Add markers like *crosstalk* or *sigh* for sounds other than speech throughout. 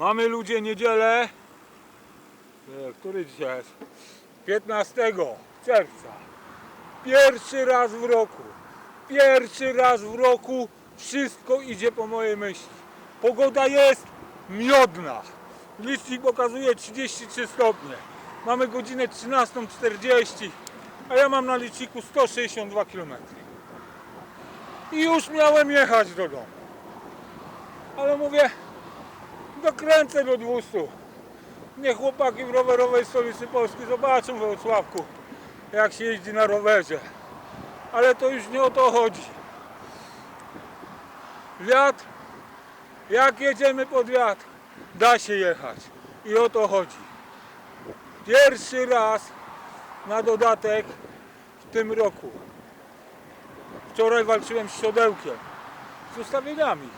Mamy ludzie niedzielę. E, Który dzisiaj jest? 15 czerwca. Pierwszy raz w roku. Pierwszy raz w roku wszystko idzie po mojej myśli. Pogoda jest miodna. Licznik pokazuje 33 stopnie. Mamy godzinę 13.40, a ja mam na liczniku 162 km. I już miałem jechać do domu. Ale mówię, dokręcę do 200. Niech chłopaki w rowerowej stolicy Polski zobaczą we Wrocławku, jak się jeździ na rowerze. Ale to już nie o to chodzi. Wiatr, jak jedziemy pod wiatr, da się jechać. I o to chodzi. Pierwszy raz na dodatek w tym roku. Wczoraj walczyłem z siodełkiem, z ustawieniami.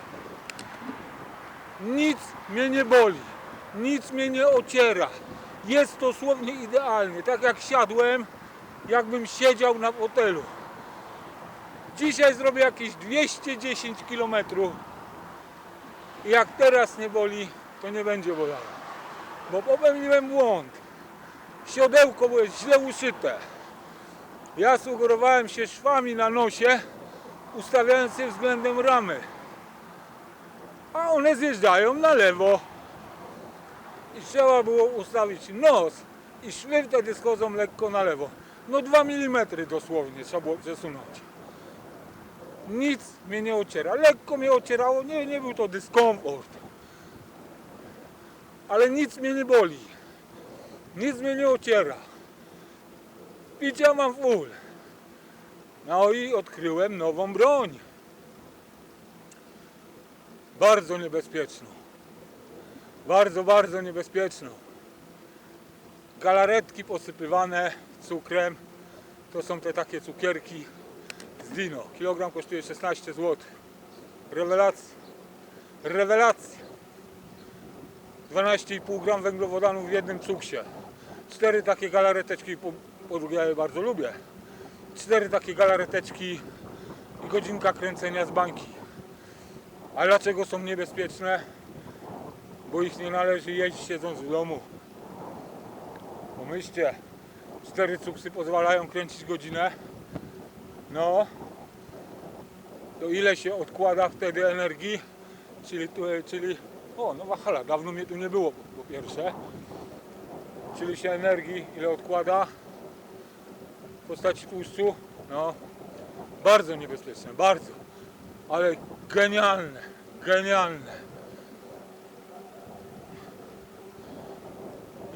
Nic mnie nie boli, nic mnie nie ociera. Jest dosłownie idealnie, tak jak siadłem, jakbym siedział na fotelu. Dzisiaj zrobię jakieś 210 km. I jak teraz nie boli, to nie będzie bolało. Bo popełniłem błąd. Siodełko było źle uszyte. Ja sugerowałem się szwami na nosie, ustawiając je względem ramy. A one zjeżdżają na lewo. I trzeba było ustawić nos i szwy wtedy schodzą lekko na lewo. No 2 mm dosłownie trzeba było przesunąć. Nic mnie nie ociera. Lekko mnie ocierało, nie, nie był to dyskomfort. Ale nic mnie nie boli. Nic mnie nie ociera. Picia mam full. No i odkryłem nową broń. Bardzo niebezpieczną. Bardzo, bardzo niebezpieczną. Galaretki posypywane cukrem. To są te takie cukierki z Dino. Kilogram kosztuje 16 zł. Rewelacja. Rewelacja. 12,5 gram węglowodanów w jednym cuksie. Cztery takie galareteczki, po, po drugie ja je bardzo lubię. Cztery takie galareteczki i godzinka kręcenia z bańki. A dlaczego są niebezpieczne? Bo ich nie należy jeść siedząc w domu. Pomyślcie, cztery cuksy pozwalają kręcić godzinę. No, to ile się odkłada wtedy energii? Czyli, czyli o, no wahala, dawno mnie tu nie było po pierwsze. Czyli się energii ile odkłada w postaci tłuszczu? No, bardzo niebezpieczne, bardzo. Ale genialne, genialne.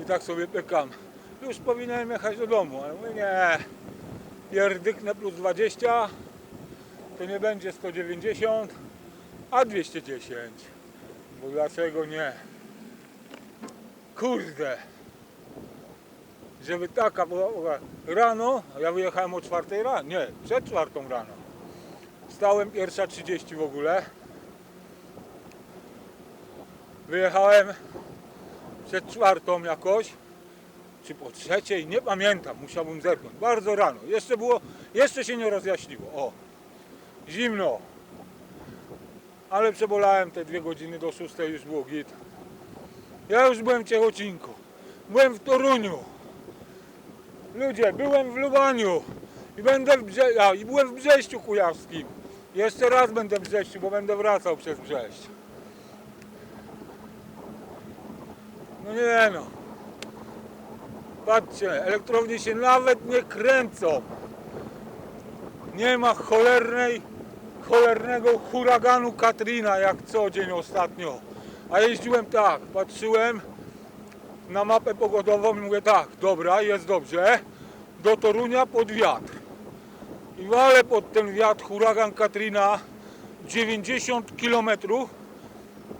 I tak sobie pykam. Już powinienem jechać do domu, ale mówię nie. Pierdyknę plus 20, to nie będzie 190, a 210. Bo dlaczego nie? Kurde. Żeby taka była rano, ja wyjechałem o 4 rano, nie, przed 4 rano. Wstałem pierwsza 30 w ogóle. Wyjechałem przed czwartą jakoś, czy po trzeciej, nie pamiętam, musiałbym zerknąć. Bardzo rano, jeszcze było, jeszcze się nie rozjaśniło, o. Zimno, ale przebolałem te dwie godziny do szóstej już było git. Ja już byłem w Ciechocinku, byłem w Toruniu. Ludzie, byłem w Lubaniu i będę w Brze- a, i byłem w Brześciu Kujawskim. Jeszcze raz będę w bo będę wracał przez Brześć. No nie no. Patrzcie, elektrownie się nawet nie kręcą. Nie ma cholernej cholernego huraganu Katrina jak co dzień ostatnio. A jeździłem tak, patrzyłem na mapę pogodową i mówię tak, dobra, jest dobrze, do Torunia pod wiatr. I walę pod ten wiatr huragan Katrina 90 km,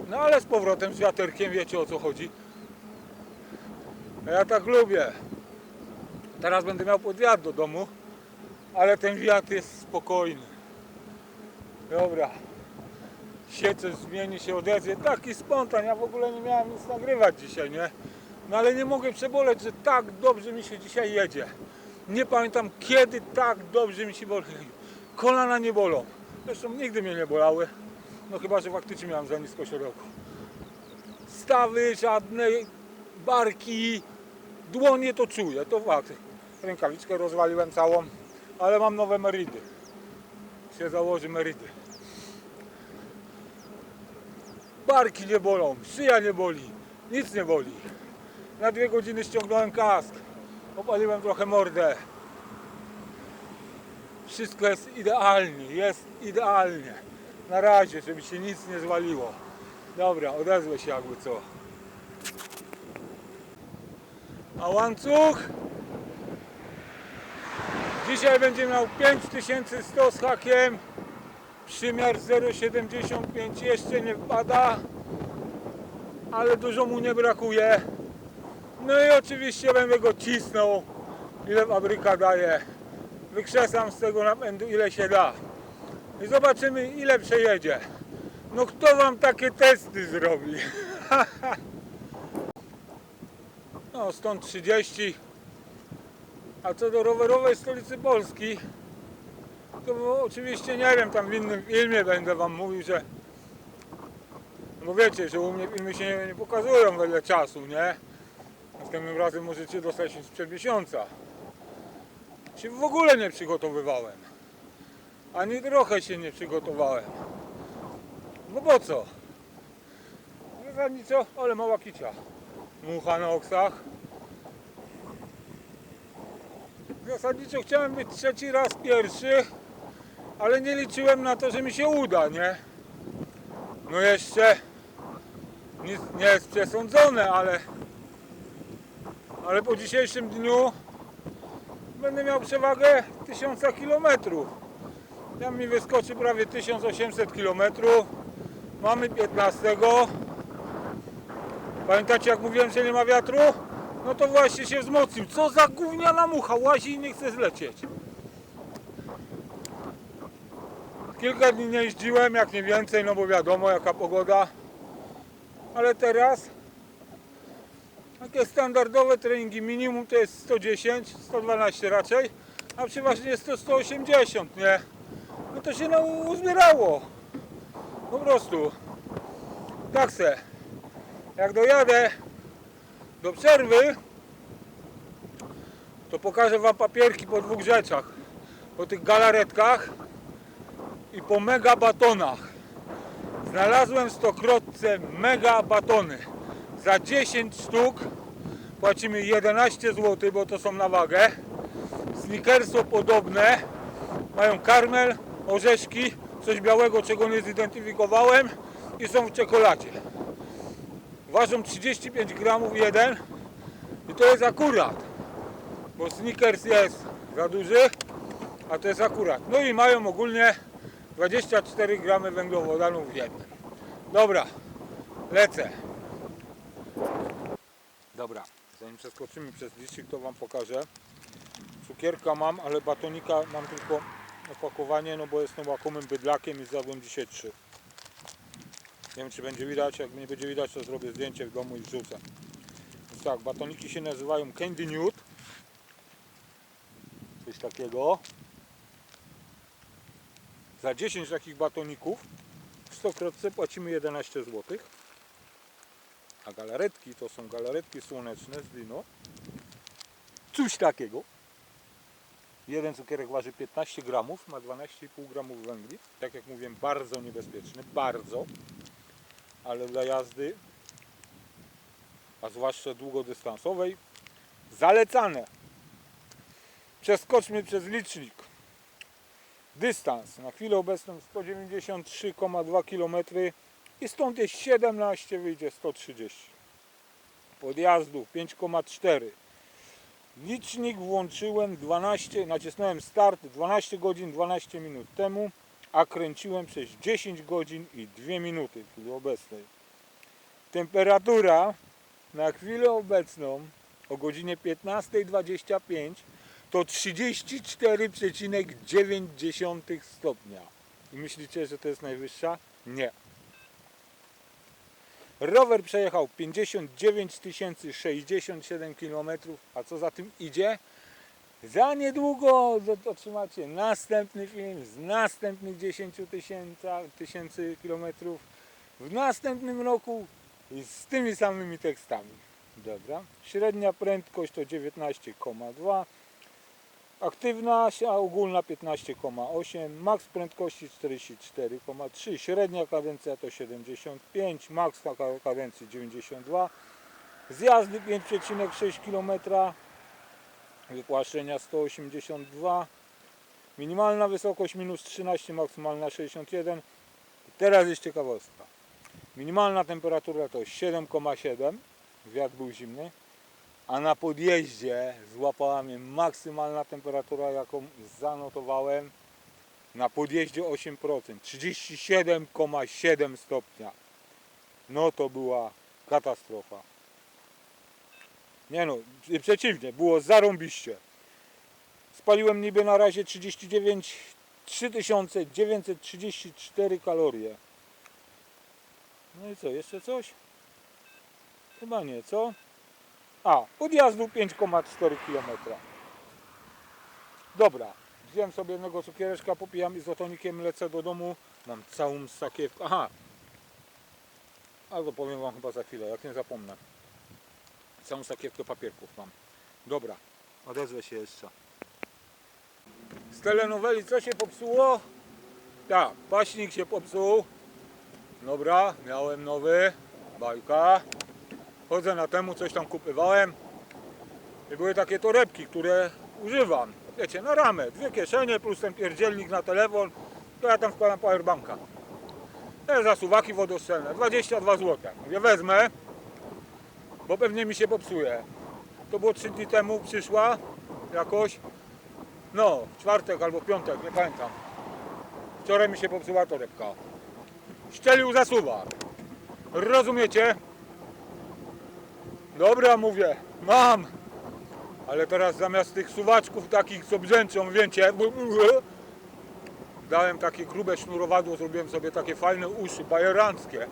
no ale z powrotem z wiaterkiem, wiecie o co chodzi. Ja tak lubię. Teraz będę miał pod wiatr do domu, ale ten wiatr jest spokojny. Dobra. Się coś zmieni, się odezwie. Taki spontan. Ja w ogóle nie miałem nic nagrywać dzisiaj, nie? No ale nie mogę przeboleć, że tak dobrze mi się dzisiaj jedzie. Nie pamiętam kiedy tak dobrze mi się boli. Kolana nie bolą. Zresztą nigdy mnie nie bolały. No chyba, że faktycznie miałem za nisko siodełko. stawy, żadne barki, dłonie to czuję, to fakt. Rękawiczkę rozwaliłem całą, ale mam nowe meridy. Się założy meridy. Barki nie bolą, szyja nie boli, nic nie boli. Na dwie godziny ściągnąłem kask, opaliłem trochę mordę. Wszystko jest idealnie, jest idealnie. Na razie, żeby się nic nie zwaliło. Dobra, odezwę się jakby co. A łańcuch? Dzisiaj będzie miał 5100 z hakiem. Przymiar 0,75 jeszcze nie wpada, ale dużo mu nie brakuje. No i oczywiście będę go cisnął, ile fabryka daje. Wykrzesam z tego napędu ile się da. I zobaczymy ile przejedzie. No kto wam takie testy zrobi? *laughs* No stąd 30. A co do rowerowej stolicy Polski, to oczywiście nie wiem, tam w innym filmie będę wam mówił, że bo wiecie, że u mnie filmy się nie, nie pokazują wiele czasu, nie? Następnym razem możecie dostać się sprzed miesiąca. Się w ogóle nie przygotowywałem. Ani trochę się nie przygotowałem. No po co? Zasadniczo, ale mała kicia. Mucha na oksach. Zasadniczo chciałem być trzeci raz pierwszy, ale nie liczyłem na to, że mi się uda, nie? No jeszcze nic nie jest przesądzone, ale ale po dzisiejszym dniu będę miał przewagę 1000 km. Tam mi wyskoczy prawie 1800 km. Mamy 15. Pamiętacie jak mówiłem, że nie ma wiatru? No to właśnie się wzmocnił. Co za gówniana mucha łazi i nie chce zlecieć. Kilka dni nie jeździłem, jak nie więcej, no bo wiadomo jaka pogoda. Ale teraz takie standardowe treningi minimum to jest 110, 112 raczej, a przeważnie jest to 180, nie? No to się no, uzbierało. Po prostu. Tak se. Jak dojadę do przerwy, to pokażę wam papierki po dwóch rzeczach. Po tych galaretkach i po mega batonach. Znalazłem Stokrotce mega batony. Za 10 sztuk płacimy 11 zł, bo to są na wagę. Snickerso podobne. Mają karmel, orzeszki, coś białego, czego nie zidentyfikowałem i są w czekoladzie. Ważą 35 gramów jeden i to jest akurat, bo Snickers jest za duży, a to jest akurat. No i mają ogólnie 24 gramy węglowodanów w jednym. Dobra, lecę. Dobra, zanim przeskoczymy przez licznik, to Wam pokażę. Cukierka mam, ale batonika mam tylko opakowanie, no bo jestem łakomym bydlakiem i zjadłem dzisiaj trzy. Nie wiem czy będzie widać, jak nie będzie widać to zrobię zdjęcie w domu i wrzucę. Więc tak, batoniki się nazywają Candy Nude. Coś takiego. Za 10 takich batoników w Stokrotce płacimy 11 zł. A galaretki to są galaretki słoneczne z Dino. Coś takiego. Jeden cukierek waży 15 gramów, ma 12,5 gramów węgli. Tak jak mówiłem, bardzo niebezpieczny, bardzo. Ale dla jazdy, a zwłaszcza długodystansowej, zalecane. Przeskoczmy przez licznik. Dystans na chwilę obecną 193,2 km i stąd jest 17, wyjdzie 130. Podjazdów 5,4. Licznik włączyłem 12, nacisnąłem start 12 godzin 12 minut temu, a kręciłem przez 10 godzin i 2 minuty w chwili obecnej. Temperatura na chwilę obecną o godzinie 15.25 to 34,9 stopnia. I myślicie, że to jest najwyższa? Nie. Rower przejechał 59 067 km, a co za tym idzie? Za niedługo otrzymacie następny film z następnych 10 tysięcy kilometrów. W następnym roku z tymi samymi tekstami. Dobra. Średnia prędkość to 19,2. Aktywna, ogólna 15,8. Maks prędkości 44,3. Średnia kadencja to 75. Maks kadencji 92. Zjazdy 5,6 km. Wygłaszczenia 182. Minimalna wysokość minus 13, maksymalna 61. I teraz jest ciekawostka. Minimalna temperatura to 7,7. Wiatr był zimny. A na podjeździe złapała mnie maksymalna temperatura, jaką zanotowałem. Na podjeździe 8%. 37,7 stopnia. No to była katastrofa. Nie no, przeciwnie, było zarąbiście. Spaliłem niby na razie 39 3934 kalorie. No i co, jeszcze coś? Chyba nie, co? A, podjazdu 5,4 km. Dobra, wziąłem sobie jednego cukiereczka, popijam izotonikiem, lecę do domu. Mam całą sakiewkę. Aha, albo powiem Wam chyba za chwilę, jak nie zapomnę. Całą sakiewkę papierków mam. Dobra, odezwę się jeszcze. Z telenoweli co się popsuło? Tak, paśnik się popsuł. Dobra, miałem nowy. Bajka. Chodzę na temu, coś tam kupywałem. I były takie torebki, które używam. Wiecie, na ramę. Dwie kieszenie plus ten pierdzielnik na telefon. To ja tam wkładam powerbanka. Te zasuwaki wodostrzelne. 22 zł. Mówię, wezmę, bo pewnie mi się popsuje. To było 3 dni temu, przyszła jakoś. No, w czwartek albo piątek, nie pamiętam. Wczoraj mi się popsuła torebka. Szczelił zasuwak. Rozumiecie? Dobra, mówię, mam. Ale teraz zamiast tych suwaczków takich, co brzęczą, wiecie, dałem takie grube sznurowadło, zrobiłem sobie takie fajne uszy, bajeranckie.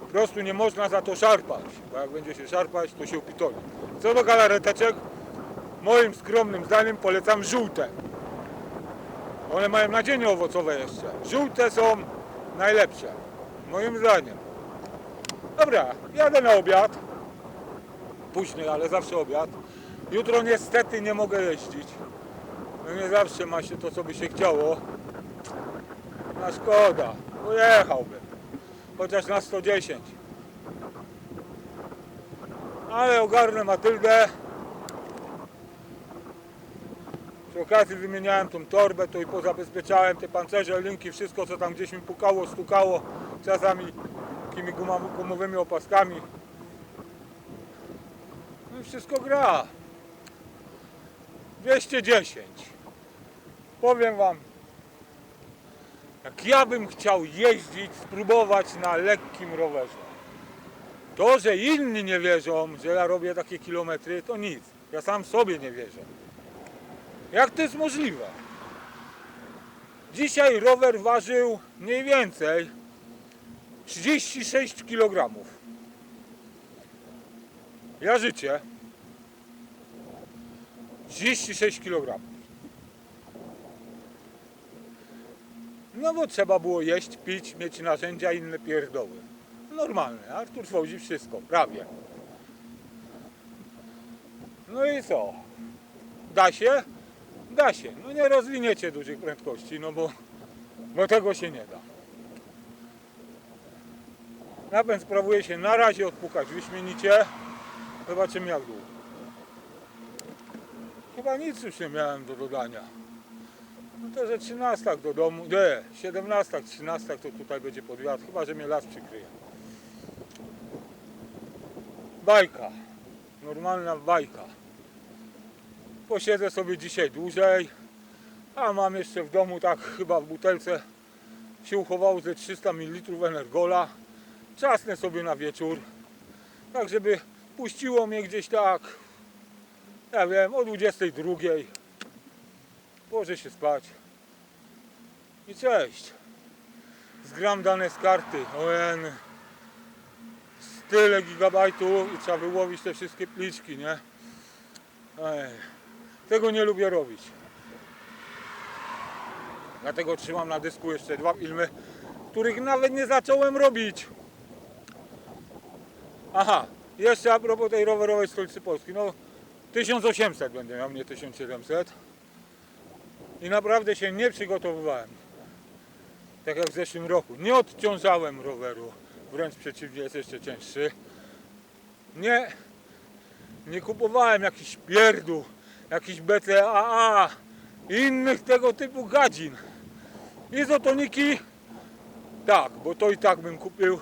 Po prostu nie można za to szarpać, bo jak będzie się szarpać, to się upitoli. Co do galareteczek, moim skromnym zdaniem polecam żółte. One mają nadzienie owocowe jeszcze. Żółte są najlepsze, moim zdaniem. Dobra, jadę na obiad. Późny, ale zawsze obiad. Jutro niestety nie mogę jeździć. No nie zawsze ma się to, co by się chciało. Na szkoda, pojechałbym. Chociaż na 110. Ale ogarnę Matyldę. Przy okazji wymieniałem tą torbę, to i pozabezpieczałem te pancerze, linki, wszystko co tam gdzieś mi pukało, stukało. Czasami takimi gumowymi opaskami. Wszystko gra. 210. Powiem wam, jak ja bym chciał jeździć, spróbować na lekkim rowerze. To, że inni nie wierzą, że ja robię takie kilometry, to nic. Ja sam sobie nie wierzę. Jak to jest możliwe? Dzisiaj rower ważył mniej więcej 36 kg. Ja życie 36 kg. No bo trzeba było jeść, pić, mieć narzędzia inne pierdoły. Normalne, Artur wozi wszystko, prawie. No i co? Da się? Da się. No nie rozwiniecie dużych prędkości, no bo, bo tego się nie da. Napęd sprawuje się na razie odpukać wyśmienicie. Zobaczymy jak długo. Chyba nic już nie miałem do dodania. No to, że 13 do domu, nie, 17, 13 to tutaj będzie podwiat, chyba, że mnie las przykryje. Bajka. Normalna bajka. Posiedzę sobie dzisiaj dłużej, a mam jeszcze w domu tak chyba w butelce się uchowało ze 300 ml energola. Czasnę sobie na wieczór, tak żeby puściło mnie gdzieś tak, ja wiem, o 22. Położę się spać. I cześć. Zgram dane z karty. ON. Tyle gigabajtów i trzeba wyłowić te wszystkie pliczki, nie? Ej, tego nie lubię robić. Dlatego trzymam na dysku jeszcze dwa filmy, których nawet nie zacząłem robić. Aha, jeszcze a propos tej rowerowej stolicy Polski. No 1800 będę miał, nie 1700. I naprawdę się nie przygotowywałem. Tak jak w zeszłym roku. Nie odciążałem roweru. Wręcz przeciwnie, jest jeszcze cięższy. Nie, nie kupowałem jakichś pierdół, jakichś BCAA i innych tego typu gadzin. Izotoniki, tak, bo to i tak bym kupił,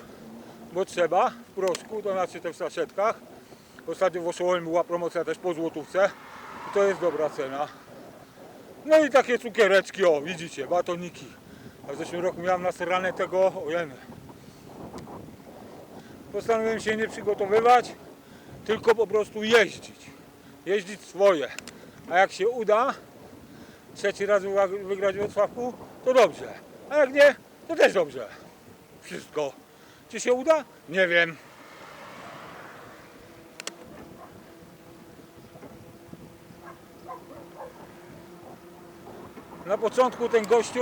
bo trzeba w proszku, to znaczy te w saszetkach. Ostatnio w Oszołomie była promocja też po złotówce i to jest dobra cena. No i takie cukiereczki, o widzicie, batoniki. A w zeszłym roku miałem nasrane tego, ojeny. Postanowiłem się nie przygotowywać, tylko po prostu jeździć. Jeździć swoje. A jak się uda, trzeci raz wygra- wygrać w Wrocławku, to dobrze. A jak nie, to też dobrze. Wszystko. Czy się uda? Nie wiem. Na początku ten gościu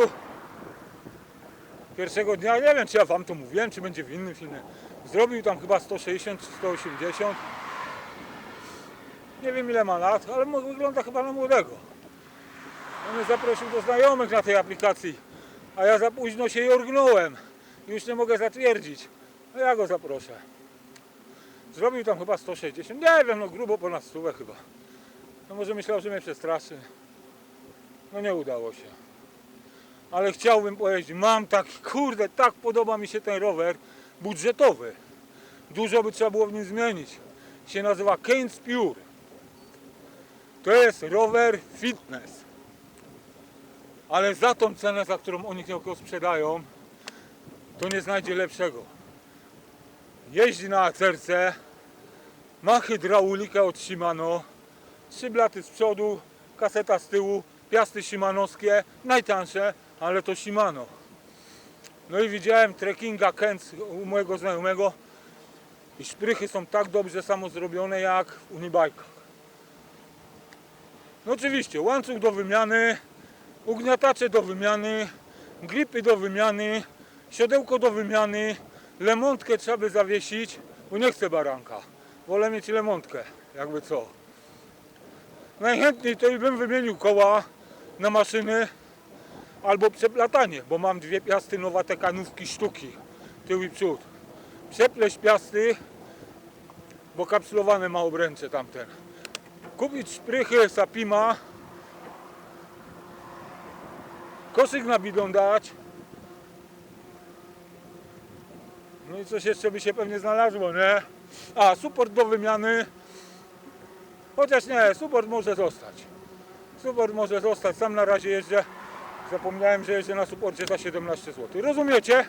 pierwszego dnia, nie wiem czy ja wam to mówiłem, czy będzie w innym filmie, zrobił tam chyba 160 czy 180. Nie wiem ile ma lat, ale wygląda chyba na młodego. On mnie zaprosił do znajomych na tej aplikacji, a ja za późno się jorgnąłem. Już nie mogę zatwierdzić. No ja go zaproszę. Zrobił tam chyba 160, nie wiem, no grubo ponad stówę chyba. No może myślał, że mnie przestraszy. No nie udało się. Ale chciałbym pojeździć. Mam taki, kurde, tak podoba mi się ten rower budżetowy. Dużo by trzeba było w nim zmienić. Się nazywa Keynes Pure. To jest rower fitness. Ale za tą cenę, za którą oni go sprzedają, to nie znajdzie lepszego. Jeździ na acerce, ma hydraulikę od Shimano, trzy blaty z przodu, kaseta z tyłu, piasty shimanowskie, najtańsze, ale to Shimano. No i widziałem trekkinga Kent u mojego znajomego i szprychy są tak dobrze samo zrobione jak w Unibike'ach. No oczywiście, łańcuch do wymiany, ugniatacze do wymiany, gripy do wymiany, siodełko do wymiany, lemontkę trzeba by zawiesić, bo nie chcę baranka. Wolę mieć lemontkę, jakby co. Najchętniej to i bym wymienił koła na maszyny albo przeplatanie, bo mam dwie piasty nowate kanówki sztuki, tył i przód. Przepleść piasty, bo kapsulowane ma obręcze tamten. Kupić szprychy Sapima, koszyk na bidon dać. No i coś jeszcze by się pewnie znalazło, nie? A, suport do wymiany. Chociaż nie, support może zostać. Support może zostać. Sam na razie jeżdżę. Zapomniałem, że jeżdżę na suporcie za 17 zł. Rozumiecie?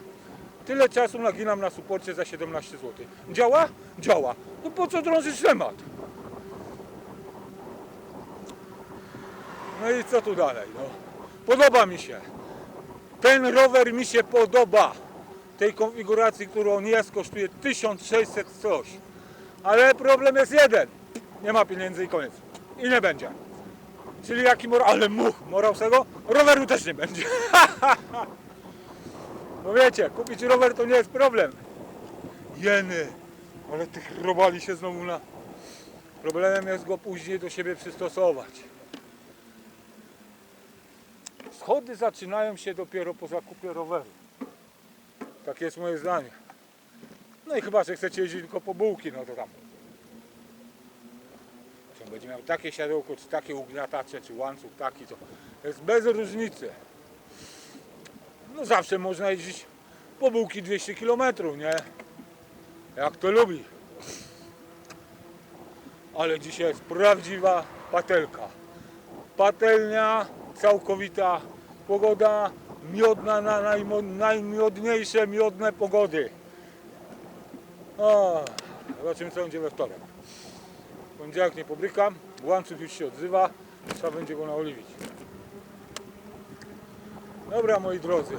Tyle czasu naginam na suporcie za 17 zł. Działa? Działa. No po co drążyć temat? No i co tu dalej? No. Podoba mi się. Ten rower mi się podoba. Tej konfiguracji, którą jest, kosztuje 1600 coś. Ale problem jest jeden. Nie ma pieniędzy i koniec. I nie będzie. Czyli jaki morał, ale much, morał z tego? Roweru też nie będzie. Bo *laughs* wiecie, kupić rower to nie jest problem. Jeny, ale tych robali się znowu na... Problemem jest go później do siebie przystosować. Schody zaczynają się dopiero po zakupie roweru. Takie jest moje zdanie. No i chyba, że chcecie jeździć tylko po bułki, no to tam. Będzie miał takie siadełko, czy takie ugniatacze, czy łańcuch taki, to jest bez różnicy. No zawsze można jeździć po bułki 200 km, nie? Jak to lubi. Ale dzisiaj jest prawdziwa patelka. Patelnia całkowita, pogoda miodna na najmo, najmiodniejsze miodne pogody. O, zobaczymy co będzie we wtorek. Poniedziałek nie pobrykam, łańcuch już się odzywa, trzeba będzie go naoliwić. Dobra moi drodzy.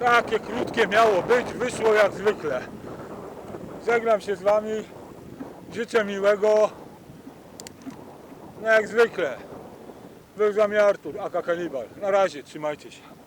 Takie krótkie miało być, wyszło jak zwykle. Żegnam się z wami. Życzę miłego. No jak zwykle. Był z wami Artur, aka Kanibal. Na razie, trzymajcie się.